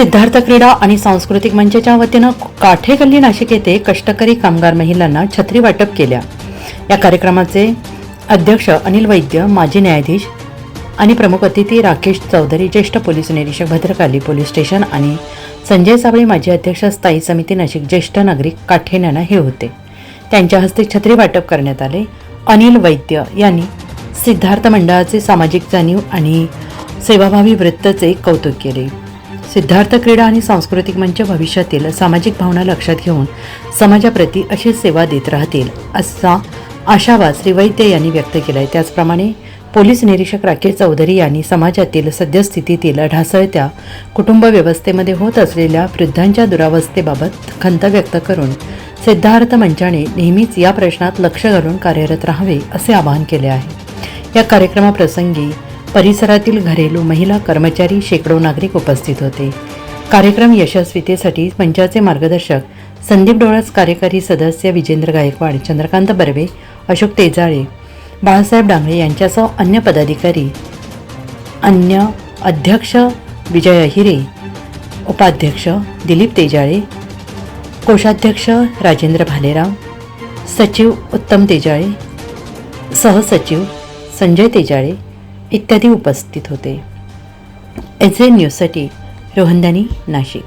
सिद्धार्थ क्रीडा आणि सांस्कृतिक मंचाच्या वतीनं काठेगल्ली नाशिक येथे कष्टकरी कामगार महिलांना छत्री वाटप केल्या. या कार्यक्रमाचे अध्यक्ष अनिल वैद्य माजी न्यायाधीश आणि प्रमुख अतिथी राकेश चौधरी ज्येष्ठ पोलीस निरीक्षक भद्रकाली पोलीस स्टेशन आणि संजय साबळे माजी अध्यक्ष स्थायी समिती नाशिक ज्येष्ठ नागरिक काठेनाना हे होते. त्यांच्या हस्ते छत्री वाटप करण्यात आले. अनिल वैद्य यांनी सिद्धार्थ मंडळाचे सामाजिक जाणीव आणि सेवाभावी वृत्तचे कौतुक केले. सिद्धार्थ क्रीडा आणि सांस्कृतिक मंच भविष्यातील सामाजिक भावना लक्षात घेऊन समाजाप्रती अशी सेवा देत राहतील असा आशावाद श्री वैद्य यांनी व्यक्त केला आहे त्याचप्रमाणे पोलीस निरीक्षक राकेश चौधरी यांनी समाजातील सद्यस्थितीतील ढासळत्या कुटुंब व्यवस्थेमध्ये होत असलेल्या वृद्धांच्या दुरावस्थेबाबत खंत व्यक्त करून सिद्धार्थ मंचाने नेहमीच या प्रश्नात लक्ष घालून कार्यरत राहावे असे आवाहन केले आहे. या कार्यक्रमाप्रसंगी परिसरातील घरेलू महिला कर्मचारी शेकडो नागरिक उपस्थित होते. कार्यक्रम यशस्वीतेसाठी मंचाचे मार्गदर्शक संदीप डोळस कार्यकारी सदस्य विजेंद्र गायकवाड चंद्रकांत बर्वे अशोक तेजाळे बाळासाहेब डांगळे यांच्यासह अन्य पदाधिकारी अन्य अध्यक्ष विजय अहिरे उपाध्यक्ष दिलीप तेजाळे कोषाध्यक्ष राजेंद्र भालेराव सचिव उत्तम तेजाळे सहसचिव संजय तेजाळे इत्यादी उपस्थित होते. एच ए न्यूजसाठी रोहनदानी नाशिक.